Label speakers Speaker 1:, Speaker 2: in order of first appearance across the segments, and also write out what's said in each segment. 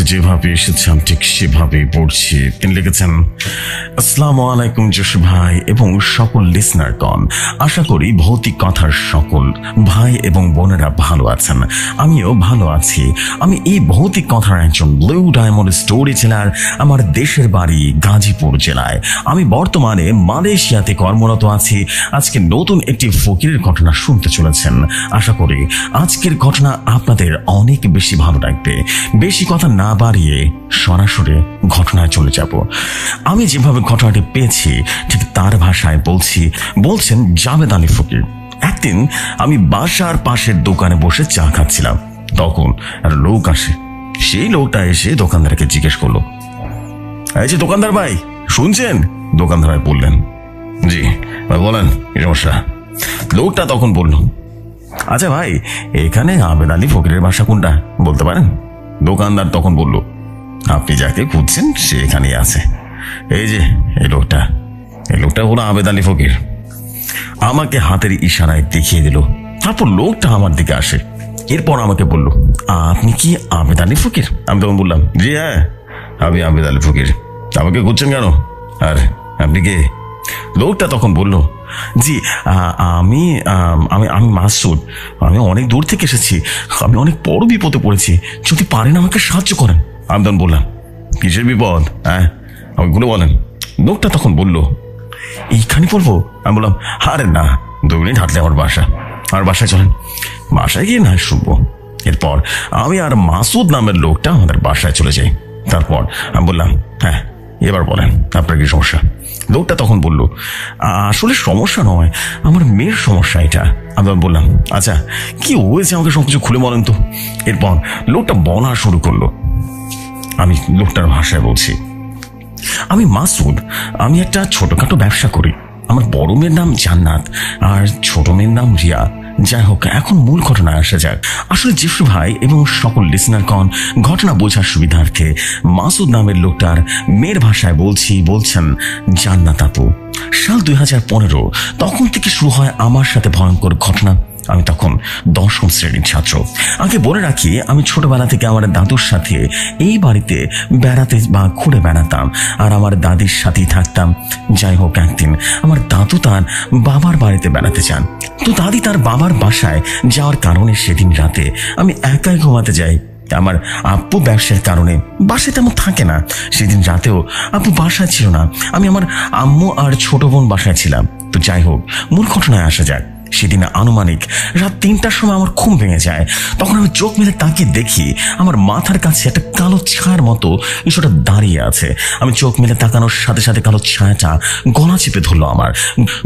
Speaker 1: কাছে যেভাবে আমি ঠিক সেভাবেই পড়ছি। তিনি লিখেছেন আসসালামু আলাইকুম যশ ভাই এবং সকল লিসনারগণ আশা করি ভৌতিক কথার সকল ভাই এবং বোনেরা ভালো আছেন। আমিও ভালো আছি। আমি এই ভৌতিক কথার একজন ব্লু ডায়মন্ড স্টোরি জেলার আমার দেশের বাড়ি গাজীপুর জেলায়। আমি বর্তমানে মালয়েশিয়াতে কর্মরত আছি। আজকে নতুন একটি ফকিরের ঘটনা শুনতে চলেছেন। আশা করি আজকের ঘটনা আপনাদের অনেক বেশি ভালো লাগবে। বেশি কথা না বাড়িয়ে সরাসরি ঘটনায় চলে যাব। আমি যেভাবে ঘটনাটি পেয়েছি, ঠিক তার ভাষায় বলছি। বলছেন জাভেদ আলী ফকির। একদিন আমি বাসার পাশের দোকানে বসে চা খাচ্ছিলাম। তখন আর লোক আসে। সেই লোকটা এসে দোকানদারকে জিজ্ঞেস করল, এই যে দোকানদার ভাই, শুনছেন? দোকানদার ভাই বললেন, জি ভাই বলেন সমস্যা লোকটা তখন বলল আচ্ছা ভাই, এখানে আবেদ আলী ফকিরের বাসা কোনটা, বলতে পারেন? দোকানদার তখন বলল, আপনি যাকে খুঁজছেন সে এখানেই আছে। এই যে, এই লোকটা। এই লোকটা হলো আবেদ আলী ফকির। আমাকে হাতের ইশারায় দেখিয়ে দিল। তারপর লোকটা আমার দিকে আসে। এরপর আমাকে বলল, আপনি কি আবেদ আলী ফকির? আমি তখন বললাম, জি হ্যাঁ আমি আবেদ আলী ফকির। আমাকে খুঁজছেন কেন? আর আপনি কে? লোকটা তখন বলল, জি আমি আমি আমি মাসুদ। আমি অনেক দূর থেকে এসেছি। আমি অনেক বড় বিপদে পড়েছি। যদি পারেন আমাকে সাহায্য করেন। আমি তখন বললাম, কিসের বিপদ? হ্যাঁ? আমাকে বলেন, লোকটা তখন বলল, এইখানে পড়ব আমি বললাম, আরে না দু মিনিট হাঁটলে আমার বাসা। আর বাসায় চলেন, বাসায় গিয়ে না শুনব। এরপর আমি আর মাসুদ নামের লোকটা আমাদের বাসায় চলে যাই। তারপর আমি বললাম হ্যাঁ এবার বলেন, আপনার কি সমস্যা? লোকটা তখন বলল, আসলে সমস্যা নয়, আমার মেয়ের সমস্যা এটা। আমি বললাম আচ্ছা কি হয়েছে আমাকে সব কিছু খুলে বলেন তো? এরপর লোকটা বলা শুরু করল। আমি লোকটার ভাষায় বলছি আমি মাসুদ। আমি একটা ছোটখাটো ব্যবসা করি। আমার বড় মেয়ের নাম জান্নাত আর ছোট মেয়ের নাম রিয়া। যাই হোক, এখন মূল ঘটনায় আসা যাক। আসলে জিফু ভাই এবং সকল লিসনারগণ ঘটনা বোঝার সুবিধার্থে মাসুদ নামের লোকটার মেয়ের ভাষায় বলছি, বলছেন, জান্নাত আপু, সাল দুই হাজার পনেরো, তখন থেকে শুরু হয় আমার সাথে ভয়ঙ্কর ঘটনা। আমি তখন দশম শ্রেণির ছাত্র। আগে বলে রাখি, আমি ছোটবেলা থেকে আমার দাদুর সাথে এই বাড়িতে বেড়াতে বা ঘুরে বেড়াতাম আর আমার দাদির সাথেই থাকতাম। যাই হোক, একদিন আমার দাদু তার বাবার বাড়িতে বেড়াতে চান তো দাদি তার বাবার বাসায় যাওয়ার কারণে সেদিন রাতে আমি একাই ঘুমাতে যাই। আমার আব্বু ব্যবসার কারণে বাসায় তেমন থাকে না। সেদিন রাতেও আব্বু বাসায় ছিল না। আমি আমার আম্মু আর ছোট বোন বাসায় ছিলাম। তো যাই হোক, মূল ঘটনায় আসা যাক। সেদিন আনুমানিক রাত তিনটার সময় আমার ঘুম ভেঙে যায়। তখন আমি চোখ মেলে তাকিয়ে দেখি আমার মাথার কাছে একটা কালো ছায়ার মতো কিছুটা দাঁড়িয়ে আছে। আমি চোখ মেলে তাকানোর সাথে সাথে কালো ছায়াটা গলা চেপে ধরলো আমার।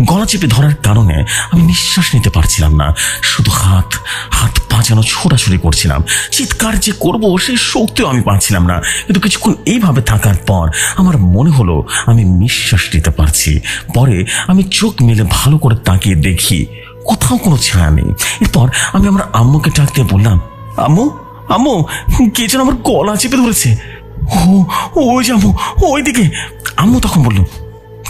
Speaker 1: গলা চেপে ধরার কারণে আমি নিঃশ্বাস নিতে পারছিলাম না। শুধু হাত হাত পা যেন ছোটাছুটি করছিলাম। চিৎকার যে করব সেই শক্তিও আমি পাচ্ছিলাম না। কিন্তু কিছুক্ষণ এইভাবে থাকার পর আমার মনে হলো, আমি নিঃশ্বাস নিতে পারছি। পরে আমি চোখ মেলে ভালো করে তাকিয়ে দেখি, কোথাও কোনো ছায়া নেই। এরপর আমি আমার আম্মুকে ডাক দিয়ে বললাম, আম্মু আম্মু, কে যেন আমার গলা চেপে ধরেছে। ও, ওই যে আম্মু, ওই দিকে। আম্মু তখন বলল,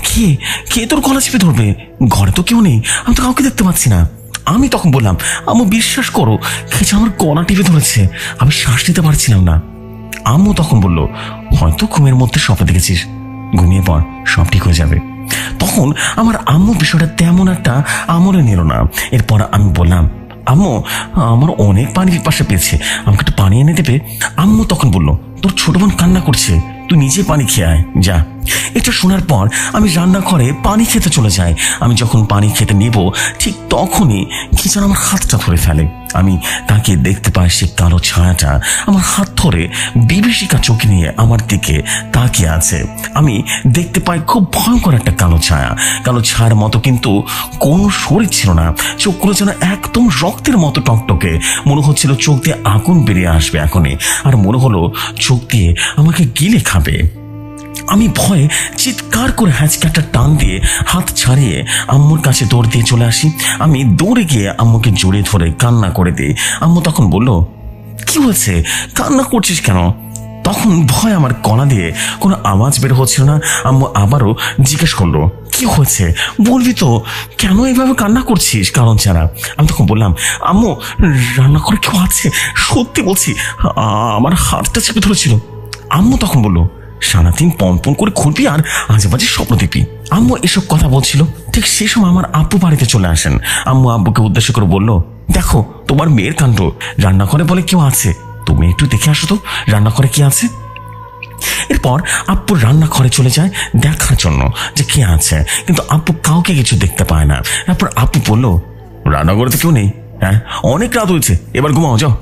Speaker 1: কে কে তোর গলা চেপে ধরবে? ঘরে তো কেউ নেই, আমি তো কাউকে দেখতে পাচ্ছি না। আমি তখন বললাম, আম্মু, বিশ্বাস করো কে যেন আমার গলা টিপে ধরেছে, আমি শ্বাস নিতে পারছিলাম না। আম্মু তখন বলল, হয়তো ঘুমের মধ্যে স্বপ্ন দেখেছিস, ঘুমিয়ে পর সব ঠিক হয়ে যাবে। তখন আমার আম্মু বিষয়টা তেমন একটা আমলে নিল না। এরপর আমি বললাম, আম্মু, আমার অনেক পানির পাশে পেয়েছে, আমাকে একটু পানি এনে দেবে? আম্মু তখন বলল, তোর ছোট বোন কান্না করছে, তুই নিজে পানি খেয়ে আয়, যা। এটা শোনার পর আমি রান্নাঘরে পানি খেতে চলে যাই। আমি যখন পানি খেতে নেব, ঠিক তখনই কি যেন আমার হাতটা ধরে ফেলে। আমি তাকে দেখতে পাই সে কালো ছায়াটা আমার হাত ধরে বিভীষিকা চোখে নিয়ে আমার দিকে তাকিয়ে আছে। আমি দেখতে পাই খুব ভয়ঙ্কর একটা কালো ছায়া। কালো ছায়ার মতো কিন্তু কোনো শরীর ছিল না। চোখগুলো যেন একদম রক্তের মতো টকটকে। মনে হচ্ছিল চোখ দিয়ে আগুন বেরিয়ে আসবে এখনই। আর মনে হলো চোখ দিয়ে আমাকে গিলে খাবে। আমি ভয়ে চিৎকার করে হ্যাঁচকে একটা টান দিয়ে হাত ছাড়িয়ে আম্মুর কাছে দৌড় দিয়ে চলে আসি। আমি দৌড়ে গিয়ে আম্মুকে জড়িয়ে ধরে কান্না করে দিই। আম্মু তখন বলল, কি হয়েছে? কান্না করছিস কেন? তখন ভয় আমার গলা দিয়ে কোনো আওয়াজ বের হচ্ছিল না। আম্মু আবারও জিজ্ঞেস করল, কি হয়েছে? বলবি তো, কেন এভাবে কান্না করছিস? কারণ ছাড়া। আমি তখন বললাম, আম্মু, রান্না করে কেউ আছে? সত্যি বলছি আমার হাতটা চেপে ধরেছিল। আম্মু তখন বলল সারাদিন পন পন করে খুলবি আর আজে বাজে স্বপ্ন দেখবি। আম্মু এসব কথা বলছিল। ঠিক সেই সময় আমার আব্বু বাড়িতে চলে আসেন। আম্মু আব্বুকে উদ্দেশ্য করে বলল, দেখো, তোমার মেয়ের কাণ্ড। রান্নাঘরে বলে কেউ আছে? তুমি একটু দেখে আসো তো, রান্নাঘরে কি আছে? এরপর আপ্পু রান্নাঘরে চলে যায় দেখার জন্য যে কে আছে। কিন্তু আপ্পু কাউকে কিছু দেখতে পায় না। তারপর আপ্পু বলল, রান্নাঘরে তো কেউ নেই হ্যাঁ? অনেক রাত হয়েছে, এবার ঘুমাও, যাও।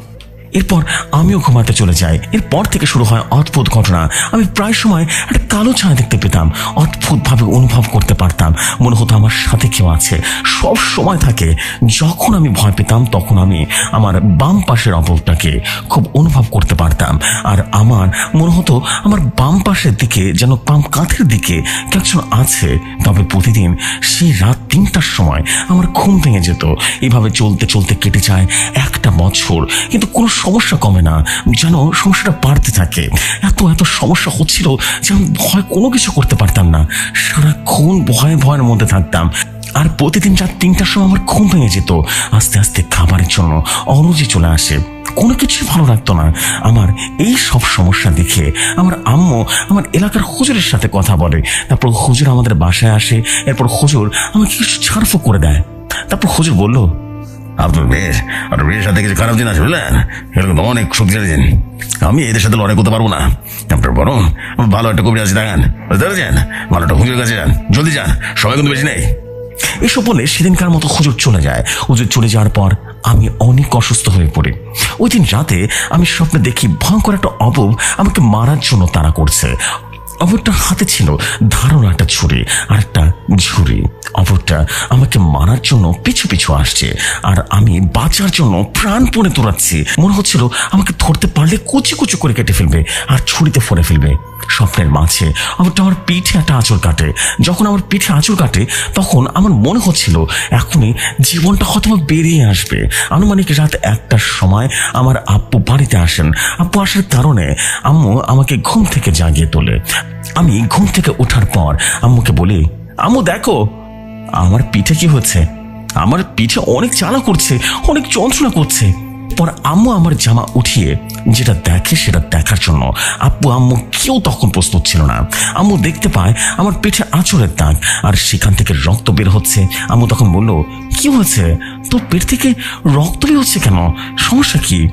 Speaker 1: এরপর আমিও ঘুমাতে চলে যাই। এরপর থেকে শুরু হয় অদ্ভুত ঘটনা। আমি প্রায় সময় একটা কালো ছায়া দেখতে পেতাম। অদ্ভুতভাবে অনুভব করতে পারতাম। মনে হতো আমার সাথে কেউ আছে। সব সময় থাকে। যখন আমি ভয় পেতাম, তখন আমি আমার বাম পাশের অবলটাকে খুব অনুভব করতে পারতাম। আর আমার মনে হতো আমার বাম পাশের দিকে যেন বাম কাঁধের দিকে একজন আছে। তবে প্রতিদিন সেই রাত তিনটার সময় আমার ঘুম ভেঙে যেত। এভাবে চলতে চলতে কেটে যায় একটা বছর। কিন্তু কোনো সমস্যা কমে না, যেন সমস্যাটা বাড়তে থাকে। এত এত সমস্যা হচ্ছিল যে আমি ভয় কোনো কিছু করতে পারতাম না। সারাক্ষণ ভয়ে ভয়ের মধ্যে থাকতাম। আর প্রতিদিন রাত তিনটার সময় আমার ঘুম ভেঙে যেত। আস্তে আস্তে খাবারের জন্য অরুচি চলে আসে। কোনো কিছুই ভালো লাগতো না। আমার এই সব সমস্যা দেখে আমার আম্মু আমার এলাকার হুজুরের সাথে কথা বলে। তারপর হুজুর আমাদের বাসায় আসে। এরপর হুজুর আমাকে কিছু ছাড়ফো করে দেয়। তারপর হুজুর বলল
Speaker 2: আপনার মেয়ের আপনার মেয়ের সাথে কিছু খারাপ দিন আছে, বুঝলেন? এরকম অনেক শক্তিশালী জিন আমি এদের সাথে লড়াই করতে পারব না। আপনার বরং ভালো একটা কবির আছে দেখান বুঝতে পেরেছেন? ভালো একটা হুজুরের কাছে যান। জলদি যান, সবাই কিন্তু বেশি নেই।
Speaker 1: এসব বলে সেদিনকার মতো হুজুর চলে যায়। হুজুর চলে যাওয়ার পর আমি অনেক অসুস্থ হয়ে পড়ি। ওই দিন রাতে আমি স্বপ্নে দেখি ভয়ঙ্কর একটা অবব আমাকে মারার জন্য তাড়া করছে। অবরটার হাতে ছিল ধারণ একটা ছুরি আর একটা ঝুড়ি অবরটা আমাকে মারার জন্য পিছু পিছু আসছে, আর আমি বাঁচার জন্য প্রাণ প্রাণপণে দৌড়াচ্ছি। মনে হচ্ছিল আমাকে ধরতে পারলে কুচি কুচি করে কেটে ফেলবে, আর ছুরিতে ফোড়ে ফেলবে। স্বপ্নের মাঝে অবরটা আমার পিঠে একটা আঁচড় কাটে। যখন আমার পিঠে আঁচড় কাটে, তখন আমার মনে হচ্ছিল এখনই জীবনটা হয়তো বেরিয়ে আসবে। আনুমানিক রাত একটার সময় আমার আব্বু বাড়িতে আসেন। আব্বু আসার কারণে আম্মু আমাকে ঘুম থেকে জাগিয়ে তোলে। আমি ঘুম থেকে ওঠার পর আম্মুকে বলি, আম্মু, দেখো, আমার পিঠে কি হচ্ছে? আমার পিঠে অনেক চালা করছে, অনেক যন্ত্রণা করছে। পর আম্মু আমার জামা উঠিয়ে যেটা দেখে সেটা দেখার জন্য আব্বু, আম্মু কেউ তখন প্রস্তুত ছিল না। আম্মু দেখতে পায় আমার পিঠে আঁচড়ের দাগ আর সেখান থেকে রক্ত বের হচ্ছে। আম্মু তখন বলল, কি হয়েছে? তোর পেট থেকে রক্ত বের হচ্ছে কেন? সমস্যা কি?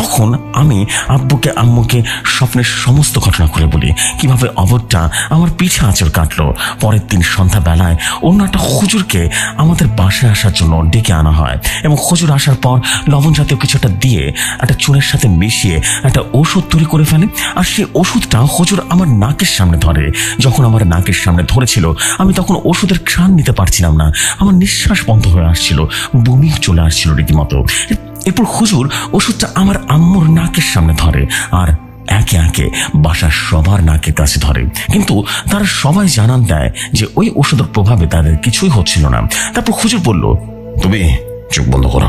Speaker 1: তখন আমি আব্বুকে, আম্মুকে স্বপ্নের সমস্ত ঘটনা করে বলি। কীভাবে অবরটা আমার পিঠে আঁচড় কাটলো। পরের দিন সন্ধ্যাবেলায় অন্য একটা হুজুরকে আমাদের বাসায় আসার জন্য ডেকে আনা হয় এবং হুজুর আসার পর লবণ জাতীয় কিছু একটা দিয়ে একটা চুনের সাথে মিশিয়ে একটা ওষুধ তৈরি করে ফেলে। আর সেই ওষুধটা হুজুর আমার নাকের সামনে ধরে। যখন আমার নাকের সামনে ধরেছিল, আমি তখন ওষুধের ঘ্রাণ নিতে পারছিলাম না। আমার নিঃশ্বাস বন্ধ হয়ে আসছিল বমিও চলে আসছিল রীতিমতো। এরপর হুজুর ওষুধটা আমার আম্মুর নাকের সামনে ধরে আর একে একে বাসার সবার নাকের কাছে ধরে। কিন্তু তারা সবাই জানান দেয় যে ওই ওষুধের প্রভাবে তাদের কিছুই হচ্ছিল না। তারপর হুজুর বলল,
Speaker 2: তুমি চোখ বন্ধ করো।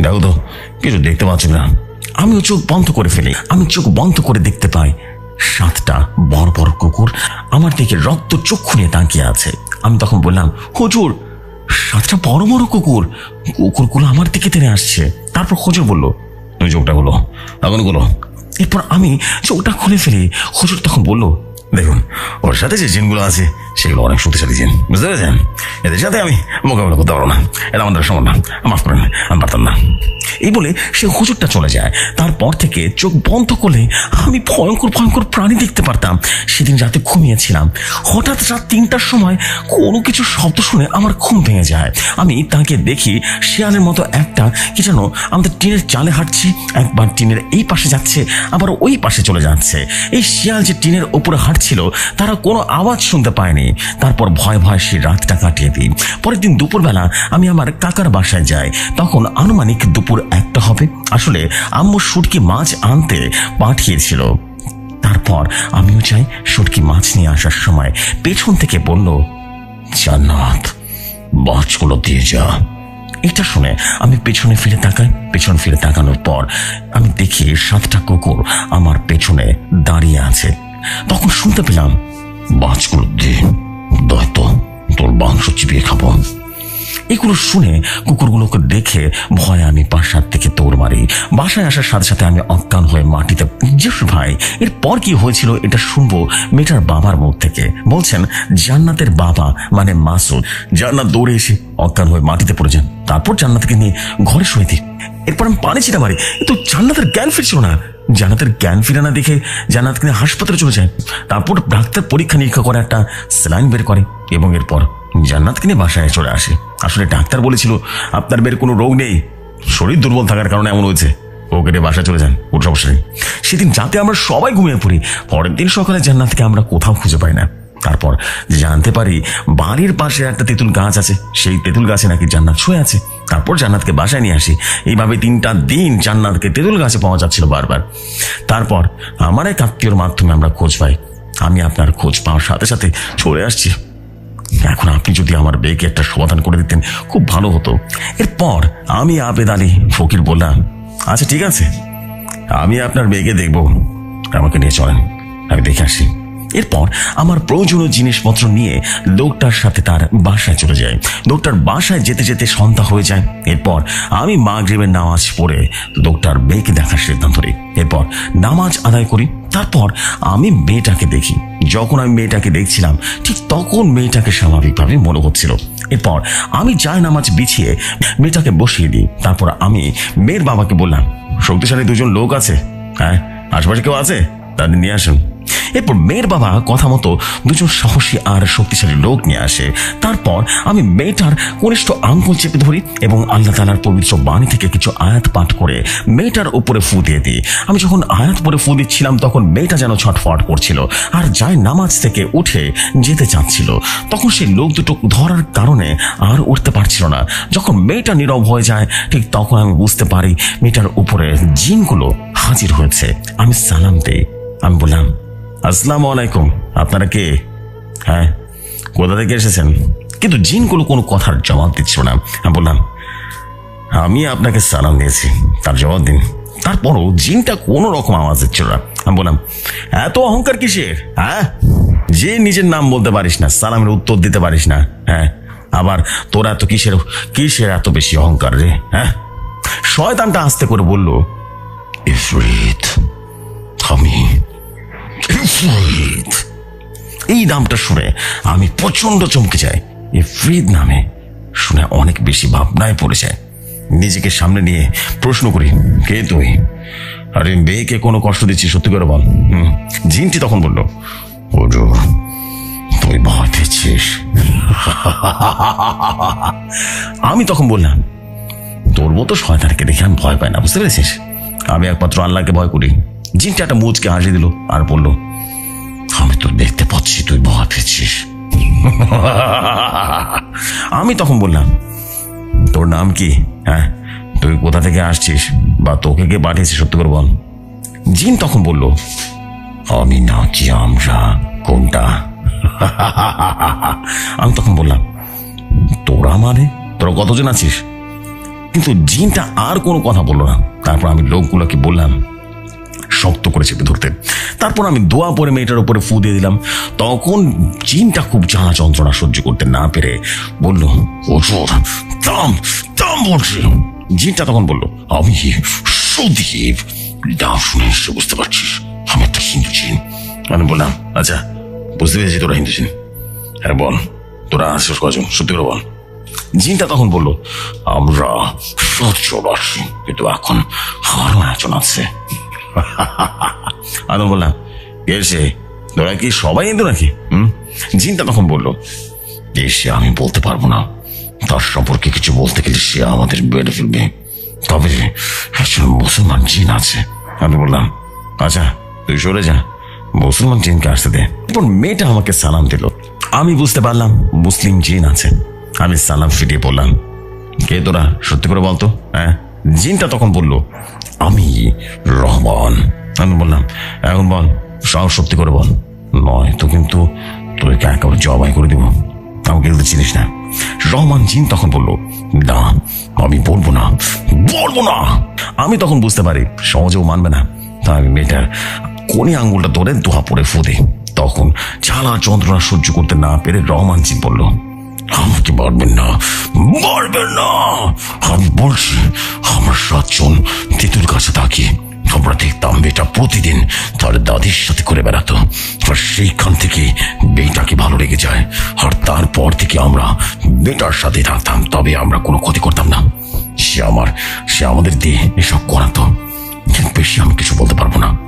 Speaker 2: দেখো তো, কিছু দেখতে পাচ্ছি না।
Speaker 1: আমিও চোখ বন্ধ করে ফেলি। আমি চোখ বন্ধ করে দেখতে পাই সাতটা বড় বড় কুকুর আমার দিকে রক্ত চক্ষু নিয়ে তাকিয়ে আছে। আমি তখন বললাম, হুজুর সাতটা বড় বড় কুকুর। কুকুরগুলো আমার দিকে টেনে আসছে। তারপর খোঁজে বলল
Speaker 2: তুমি চোখটা হলো এখনগুলো
Speaker 1: এরপর আমি চোখটা খুলে ফেলি হুজুর তখন বলল
Speaker 2: দেখুন, ওর সাথে যে জিনগুলো আছে, সেগুলো অনেক শক্তিশালী জিন। বুঝতে পেরেছেন? এদের সাথে আমি মোকাবিলা করতে পারব না। এটা আমাদের সময় না। মাফ করেন আমি পারতাম না।
Speaker 1: এই বলে সে হুজুরটা চলে যায়। তারপর থেকে চোখ বন্ধ করলে আমি ভয়ঙ্কর ভয়ঙ্কর প্রাণী দেখতে পারতাম। সেদিন রাতে ঘুমিয়েছিলাম। হঠাৎ রাত তিনটার সময় কোনো কিছু শব্দ শুনে আমার ঘুম ভেঙে যায়। আমি তাকে দেখি শিয়ালের মতো একটা, কি যেন আমাদের টিনের চালে হাঁটছে। একবার টিনের এই পাশে যাচ্ছে, আবার ওই পাশে চলে যাচ্ছে। এই শিয়াল যে টিনের ওপরে হাঁটছিল তারা কোনো আওয়াজ শুনতে পায়নি। তারপর ভয় ভয় সে রাতটা কাটিয়ে দিই। পরের দিন দুপুরবেলা আমি আমার কাকার বাসায় যাই। তখন আনুমানিক দুপুর একটা হবে। আসলে আম্মু শুটকি মাছ আনতে পাঠিয়েছিল। তারপর আমিও চাই শুটকি মাছ নিয়ে আসার সময়। পেছন থেকে বলল,
Speaker 2: জান্নাত মাছগুলো দিয়ে যা।
Speaker 1: এটা শুনে আমি পেছনে ফিরে তাকাই। পেছন ফিরে তাকানোর পর আমি দেখি সাতটা কুকুর আমার পেছনে দাঁড়িয়ে আছে। তখন শুনতে পেলাম
Speaker 2: বাজগুলো দে দয়তো তোর মাংস চিবিয়ে খাব।
Speaker 1: এগুলো শুনে কুকুরগুলোকে দেখে ভয়ে আমি বাসার থেকে দৌড় মারি। বাসায় আসার সাথে সাথে আমি অজ্ঞান হয়ে মাটিতে যিশু ভাই। এরপর কি হয়েছিল এটা শুনব মেয়েটার বাবার মুখ থেকে। বলছেন, জান্নাতের বাবা মানে মাসুদ, জান্নাত দৌড়ে এসে অজ্ঞান হয়ে মাটিতে পড়ে যান। তারপর জান্নাতকে নিয়ে ঘরে শুয়ে দিই। এরপর আমি পানি ছিটা মারি। কিন্তু জান্নাতের জ্ঞান ফিরছিল না। জান্নাতের জ্ঞান ফিরে না দেখে জানাত কিনে হাসপাতালে চলে যায়। তারপর ডাক্তার পরীক্ষা নিরীক্ষা করে একটা স্যালাইন বের করে এবং এরপর জান্নাত কিনে বাসায় চলে আসে। আসলে ডাক্তার বলেছিল, আপনার বের কোনো রোগ নেই। শরীর দুর্বল থাকার কারণে এমন হয়েছে। ওকে কেটে বাসায় চলে যান, কোনো সমস্যা নেই। সেদিন যাতে আমরা সবাই ঘুমিয়ে পড়ি। পরের দিন সকালে জান্নাতকে আমরা কোথাও খুঁজে পাই না। তারপর জানতে পারি বাড়ির পাশে একটা তেঁতুল গাছ আছে। সেই তেঁতুল গাছে নাকি জান্নাত শুয়ে আছে। তারপর জান্নাতকে বাসায় নিয়ে আসি। এইভাবে তিনটা দিন জান্নাতকে তেঁতুল গাছে পাওয়া যাচ্ছিল বারবার। তারপর আমার এক আত্মীয়র মাধ্যমে আমরা খোঁজ পাই। আমি আপনার খোঁজ পাওয়ার সাথে সাথে চলে আসছি। এখন আপনি যদি আমার বেগে একটা সমাধান করে দিতেন, খুব ভালো হতো। এরপর আমি আবেদ আলী ফকির বললাম আচ্ছা ঠিক আছে। আমি আপনার বেগে দেখব। আমাকে নিয়ে চলেন। আমি দেখে আসি। এরপর আমার প্রয়োজনীয় জিনিসপত্র নিয়ে লোকটার সাথে তার বাসায় চলে যায়। লোকটার বাসায় যেতে যেতে সন্ধ্যা হয়ে যায়। এরপর আমি মা মাগরিবের নামাজ পড়ে লোকটার মেয়েকে দেখার সিদ্ধান্ত নিই। এরপর নামাজ আদায় করি। তারপর আমি মেয়েটাকে দেখি। যখন আমি মেয়েটাকে দেখছিলাম, ঠিক তখন মেয়েটাকে স্বাভাবিকভাবে মনে হচ্ছিল। এরপর আমি যায় নামাজ বিছিয়ে মেয়েটাকে বসিয়ে দিই। তারপর আমি মেয়ের বাবাকে বললাম, শক্তিশালী দুজন লোক আছে হ্যাঁ? আশেপাশে কেউ আছে? তাদের নিয়ে আসুন। এরপর মেয়ের বাবা কথা মতো দুজন সাহসী আর শক্তিশালী লোক নিয়ে আসে। তারপর আমি মেয়েটার কনিষ্ঠ আঙ্গুল চেপে ধরি এবং আল্লাহ তালার পবিত্র বাণী থেকে কিছু আয়াত পাঠ করে মেয়েটার উপরে ফু দিয়ে দিই। আমি যখন আয়াত পরে ফু দিচ্ছিলাম, তখন মেয়েটা যেন ছটফট করছিল আর যায় নামাজ থেকে উঠে যেতে চাচ্ছিল। তখন সেই লোক দুটো ধরার কারণে আর উঠতে পারছিল না। যখন মেয়েটা নীরব হয়ে যায়, ঠিক তখন আমি বুঝতে পারি মেয়েটার উপরে জিনগুলো হাজির হয়েছে। আমি সালাম দিই। আমি বললাম আসসালামু আলাইকুম। আপনারা কে? হ্যাঁ? কোথা থেকে এসেছেন? কিন্তু জিনগুলো কোনো কথার জবাব দিচ্ছিল না। বললাম, আমি আপনাকে সালাম দিয়েছি। তার জবাব দিন। তারপরও জিনটা কোনো রকম আওয়াজ দিচ্ছিল না। আমি বললাম, এত অহংকার কিসের? হ্যাঁ? যে নিজের নাম বলতে পারিস না, সালামের উত্তর দিতে পারিস না হ্যাঁ? আবার তোর এত কিসের কিসের এত বেশি অহংকার রে হ্যাঁ? শয়তানটা আস্তে করে বলল, ইফরিত, আমি ইফরিত এই নামটা শুনে আমি প্রচণ্ড চমকে যাই। ইফরিত নামে শুনে অনেক বেশি ভাবনায় পড়ে যায় নিজেকে সামনে নিয়ে প্রশ্ন করি, কে তুই? আরে, মেয়েকে কোনো কষ্ট দিচ্ছি, সত্যি করে বল। জিনটি তখন বলল ওজো তুই ভয় পেয়েছিস আমি তখন বললাম, তোর মতো শয়তানকে দেখে আমি ভয় পাই না, বুঝতে পেরেছিস? আমি একমাত্র আল্লাহকে ভয় করি। জিনটা একটা মুচকে হাসি দিল আর বলল, আমি তো দেখতে পাচ্ছি, তুই ভয় আমি তখন বললাম, তোর নাম কি? হ্যাঁ? তুই কোথা থেকে আসছিস? বা তোকে কে পাঠিয়েছিস সত্যি করে বল। জিন তখন বলল, আমি না কি আমরা, কোনটা? আমি তখন বললাম, তোরা মানে? তোরা কতজন আছিস? কিন্তু জিনটা আর কোনো কথা বলল না। তারপর আমি লোকগুলোকে বললাম শক্ত করে চেপে ধরতে তারপর আমি দোয়া পরে মেয়েটার উপরে ফু দিয়ে দিলাম। তখন জিনটা খুব জ্বালা যন্ত্রণা সহ্য করতে না পেরে বলল ওষুধ দাম দাম বলছি। জিনটা তখন বলল, আমি সুদীপ। নাম শুনে বুঝতে পারছিস, আমি একটা হিন্দু জিন। আমি বললাম আচ্ছা বুঝতে পেরেছি তোরা হিন্দু জিন। হ্যাঁ বল, তোরা আসিস কজন, সত্যি করে বল? জিনটা তখন বলল, আমরা আছি কিন্তু এখন আরও একজন আছে। আমি বললাম কে সে তোরা কি সবাই হিন্দু নাকি? হুম? জিনটা তখন বলল সে আমি বলতে পারব না। তার সম্পর্কে কিছু বলতে গেলে সে আমাদের বেড়ে ফেলবে। তবে একজন মুসলমান জিন আছে। আমি বললাম আচ্ছা তুই সরে যা। মুসলমান জিনকে আসতে দে। এরপর মেয়েটা আমাকে সালাম দিল। আমি বুঝতে পারলাম মুসলিম জিন আছে। আমি সালাম ফিরিয়ে বললাম, কে তোরা? সত্যি করে বলতো হ্যাঁ? জিনটা তখন বলল, আমি রহমান। আমি বললাম, এখন বল, সাহস সত্যি করে বল। নয় তো কিন্তু তোকে একেবারে জবাই করে দিব। আমাকে কিন্তু চিনিস না। রহমান জিন তখন বলল, না, আমি বলব না বলব না। আমি তখন বুঝতে পারি সহজেও মানবে না। তাই আমি মেয়েটার কোনি আঙ্গুলটা ধরে দোহা পড়ে ফুদে। তখন জ্বালা যন্ত্রণা সহ্য করতে না পেরে রহমান জিন বলল আমাকে মারবেন না। মারবেন না! আমি বলছি, আমার সাতজন তেঁতুল কাছে তাকিয়ে আমরা দেখতাম মেয়েটা প্রতিদিন তার দাদির সাথে করে বেড়াতো। আর সেইখান থেকে মেয়েটাকে ভালো লেগে যায়। আর তারপর থেকে আমরা মেয়েটার সাথে থাকতাম, তবে আমরা কোনো ক্ষতি করতাম না। সে আমার, সে আমাদের দিয়ে এসব করাতো। বেশি আমি কিছু বলতে পারব না।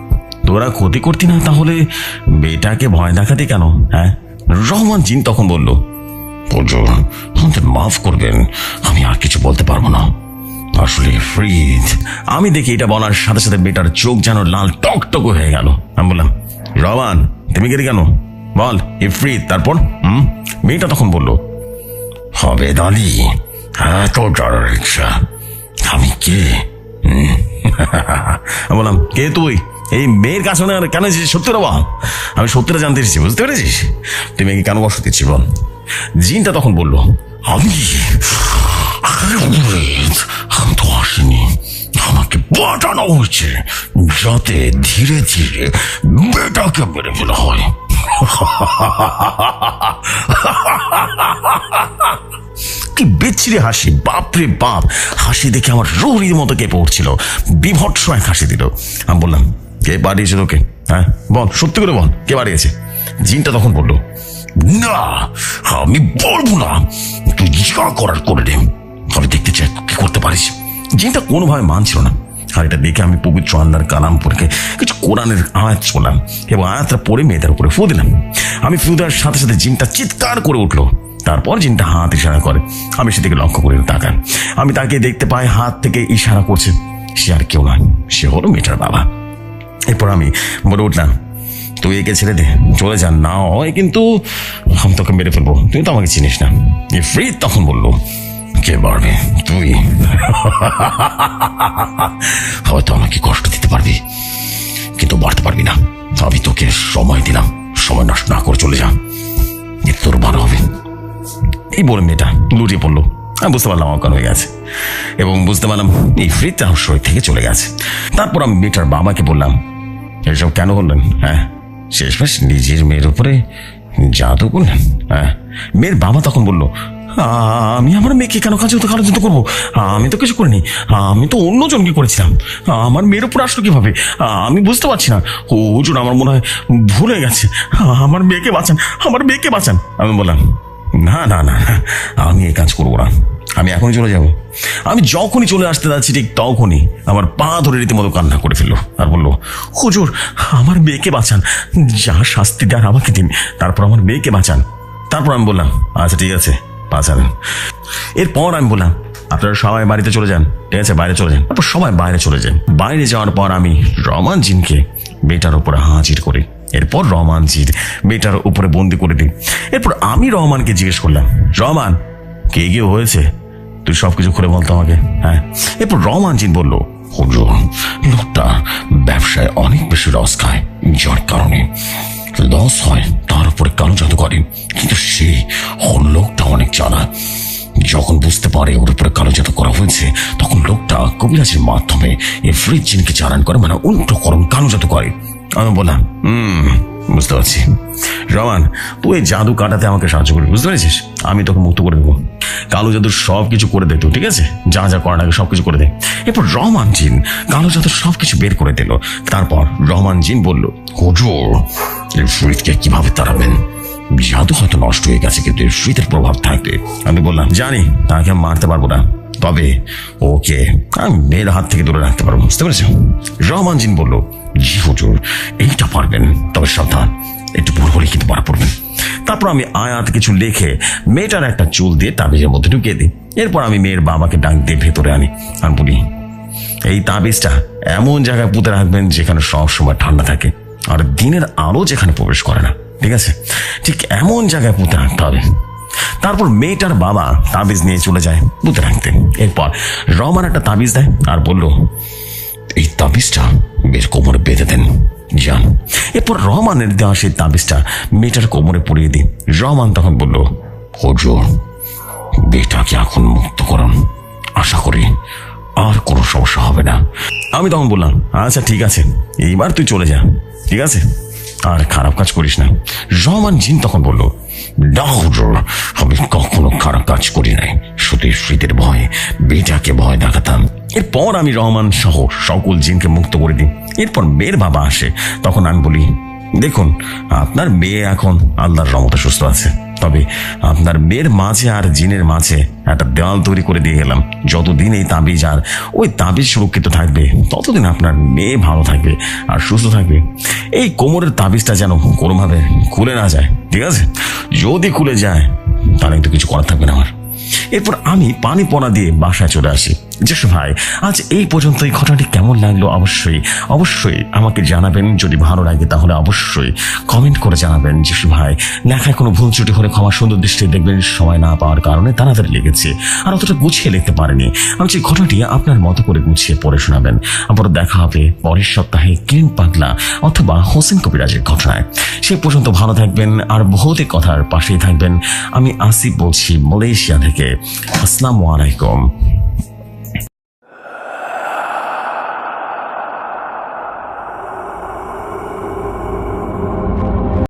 Speaker 1: তোরা ক্ষতি করতি না তাহলে মেয়েটাকে ভয় দেখাতে কেন হ্যাঁ? রহমান জিন তখন বলল হুজুর আমাদের মাফ করবেন, আমি আর কিছু বলতে পারব না। আসলে ফ্রিজ আমি দেখি এটা বলার সাথে সাথে বেটার চোখ যেন লাল টকটক হয়ে গেল। আমি বললাম রবান তুমি গেলি কেন? বল ইফরিত তারপর? হুম? মেয়েটা তখন বলল, হবে দাদি এত ডরার ইচ্ছা আমি কে? বললাম, কে তুই? এই মেয়ের কাছে কেন এসেছিস? সত্যিটা বল আমি সত্যিটা জানতে এসেছি, বুঝতে পেরেছিস? তুই মেয়েকে কেন দিচ্ছি বল জিনটা তখন বলল, আমি আমি তো আসিনি। আমাকে পাঠানো হয়েছে যাতে ধীরে ধীরে বেটাকে মেরে ফেলা হয়। কি বিচ্ছিরি হাসি, বাপরে বাপ। হাসি দেখে আমার রুহরির মতো কেঁপে উঠছিল। বিভৎস এক হাসি দিল। আমি বললাম, কে পাঠিয়েছে তোকে? হ্যাঁ বল, সত্যি করে বল, কে পাঠিয়েছে জিনটা তখন বলল না, আমি বলব না। তুই যা করার করে নে আমি দেখতে চাই, কি করতে পারিস। জিনটা কোনোভাবে মানছিল না। আর এটা দেখে আমি পবিত্র আল্লাহর কালাম পড়ে কিছু কোরআনের আয়াত শোনাম এবং আয়াতটা পড়ে মেয়েদের উপরে ফু দিলাম। আমি ফু দেওয়ার সাথে সাথে জিনটা চিৎকার করে উঠল। তারপর জিনটা হাত ইশারা করে। আমি সেদিকে লক্ষ্য করে তাকান আমি তাকে দেখতে পাই হাত থেকে ইশারা করছে। সে আর কেউ নয়, সে হলো মেয়েটার বাবা। এরপর আমি বলে উঠলাম তুই একে ছেড়ে দে, চলে যান না হয় কিন্তু আমি তোকে মেরে ফেলব। তুই তো আমাকে চিনিস না। ফ্রি তখন বলল, কে পারবে তুই। হয়তো আমাকে কষ্ট দিতে পারবি, কিন্তু বাড়তে পারবি না। আমি তোকে সময় দিলাম, সময় নষ্ট না করে চলে যা। এতে তোর ভালো হবে। এই বলে মেয়েটা লুটিয়ে পড়ল। আমি বুঝতে পারলাম অজ্ঞান হয়ে গেছে। এবং বুঝতে পারলাম এই ফ্রিতে আমার শরীর থেকে চলে গেছে। তারপর আমি মেয়েটার বাবাকে বললাম, এসব কেন করলেন হ্যাঁ? শেষমেশ নিজের মেয়ের উপরে জাদু করলেন। হ্যাঁ মেয়ের বাবা তখন বলল আমি আমার মেয়েকে কেন কাজে হতে কারও করব? আমি তো কিছু করিনি। আমি তো অন্যজনকে করেছিলাম। আমার মেয়ের উপর আসলো কীভাবে? আমি বুঝতে পারছি না। হুজুর আমার মনে হয় ভুল গেছে। আমার মেয়েকে বাঁচান আমার মেয়েকে বাঁচান। আমি বললাম না না না, আমি এই কাজ করব না। আমি এখনই চলে যাব। আমি যখনই চলে আসতে যাচ্ছি, ঠিক তখনই আমার পা ধরে রীতিমতো কান্না করে ফেলল আর বলল, হুজুর, আমার মেয়েকে বাঁচান। যা শাস্তি দেন আমাকে দিন। তারপর আমার মেয়েকে বাঁচান। তারপর আমি বললাম আচ্ছা ঠিক আছে বাঁচাবেন এরপর আমি বললাম, আপনারা সবাই বাড়িতে চলে যান, ঠিক আছে, বাইরে চলে যান। তারপর সবাই বাইরে চলে যান বাইরে যাওয়ার পর আমি রমান জিনকে মেয়েটার উপরে হাজির করি। এরপর রহমান জির মেয়েটার উপরে বন্দি করে দিই। এরপর আমি রহমানকে জিজ্ঞেস করলাম, রহমান, কে গিয়ে হয়েছে? তুই সবকিছু করে বলতো আমাকে হ্যাঁ? এরপর রহমান জিন বলল, হুজুর, লোকটা ব্যবসায় অনেক বেশি লস খায়, যার কারণে লস হয়, তার উপরে কালো জাদু করে। কিন্তু সে লোকটা অনেক চালা যখন বুঝতে পারে ওর উপরে কালো জাদু করা হয়েছে, তখন লোকটা কবিরাজের মাধ্যমে এই ফ্রিজ জিনকে চালান করে মানে উল্টো করণ কালো জাদু করে। আমি বললাম, হুম, বুঝতে পারছি। রমান তুই জাদু কাটাতে আমাকে সাহায্য করবি, বুঝতে পেরেছিস? আমি তোকে মুক্ত করে দেবো। কালো জাদুর সব কিছু করে দে তুই ঠিক আছে? যা যা করার আগে সব কিছু করে দে। এরপর রহমান জিন কালো জাদুর সব কিছু বের করে দিল। তারপর রহমান জিন বলল, হুজুর এই ফ্রিজকে কীভাবে তাড়াবেন? জাদু হয়তো নষ্ট হয়ে গেছে, কিন্তু এর শীতের প্রভাব থাকবে। আমি বললাম, জানি, তাকে মারতে পারব না। তবে ওকে আমি মেয়ের হাত থেকে দূরে রাখতে পারব, বুঝতে পেরেছ? রহমান জিন বলল, জি হুজুর, এইটা পারবেন, তবে সাবধান। তারপর আমি আয়াত কিছু লিখে মেয়েটার একটা চুল দিয়ে তাবিজের মধ্যে ঢুকিয়ে দিই। এরপর আমি মেয়ের বাবাকে ডাক দিয়ে ভেতরে আনি। আমি বলি, এই তাবিজটা এমন জায়গায় পুঁতে রাখবেন যেখানে সব সময় ঠান্ডা থাকে আর দিনের আলো যেখানে প্রবেশ করে না। ঠিক আছে? ঠিক এমন জায়গায় পুঁতে রাখতে হবে। তারপর মেয়েটার বাবা তাবিজ নিয়ে চলে যায় পুঁতে রাখতে। এরপর রহমান একটা তাবিজ দেয় আর বলল, এই তাবিজটা বের কোমরে বেঁধে দেন। যান। এরপর রহমানের দেওয়া সেই তাবিজটা মেয়েটার কোমরে পরিয়ে দিই রহমান তখন বলল, হুজুর
Speaker 2: বেটাকে এখন মুক্ত করুন। আশা করি আর কোনো সমস্যা হবে না।
Speaker 1: আমি তখন বললাম আচ্ছা ঠিক আছে। এইবার তুই চলে যা, ঠিক আছে? আর খারাপ কাজ করিস না। রহমান জিন তখন বলল
Speaker 2: ডাক্তার আমি কখনো খারাপ কাজ করি নাই। শুধু শীতের ভয়ে বেটাকে ভয় দেখাতাম।
Speaker 1: এরপর আমি রহমান সহ সকল জিনকে মুক্ত করে দিই। এরপর মেয়ের বাবা আসে। তখন আমি বলি, দেখুন, আপনার মেয়ে এখন আল্লাহর রহমতে সুস্থ আছে। তবে আপনার মেয়ের মাঝে আর জিনের মাঝে একটা দেওয়াল তৈরি করে দিয়ে গেলাম। যতদিন এই তাবিজ আর ওই তাবিজ সুরক্ষিত থাকবে, ততদিন আপনার মেয়ে ভালো থাকবে আর সুস্থ থাকবে। এই কোমরের তাবিজটা যেন কোনোভাবে খুলে না যায়, ঠিক আছে? যদি খুলে যায়, তাহলে কিন্তু কিছু করার থাকবে না আমার। এরপর আমি পানি পনা দিয়ে বাসায় চলে আসি। যশ ভাই, আজ এই পর্যন্ত এই ঘটনাটি কেমন লাগল? অবশ্যই অবশ্যই আমাকে জানাবেন। যদি ভালো লাগে তাহলে অবশ্যই কমেন্ট করে জানাবেন। যশ ভাই, লেখায় কোনো ভুল ত্রুটি হলে ক্ষমা সুন্দর দৃষ্টি দেখবেন। সময় না পাওয়ার কারণে তাড়াতাড়ি লেগেছে। আর অতটা গুছিয়ে লিখতে পারেনি। আমি যে ঘটনাটি আপনার মতো করে গুছিয়ে পড়ে শোনাবেন। আবার দেখা হবে পরের সপ্তাহে কিরিন পাগলা অথবা হোসেন কবিরাজের ঘটনায়। সে পর্যন্ত ভালো থাকবেন। আর ভৌতিক কথার পাশেই থাকবেন। আমি আসিফ বলছি মালয়েশিয়া থেকে। আসসালামু আলাইকুম।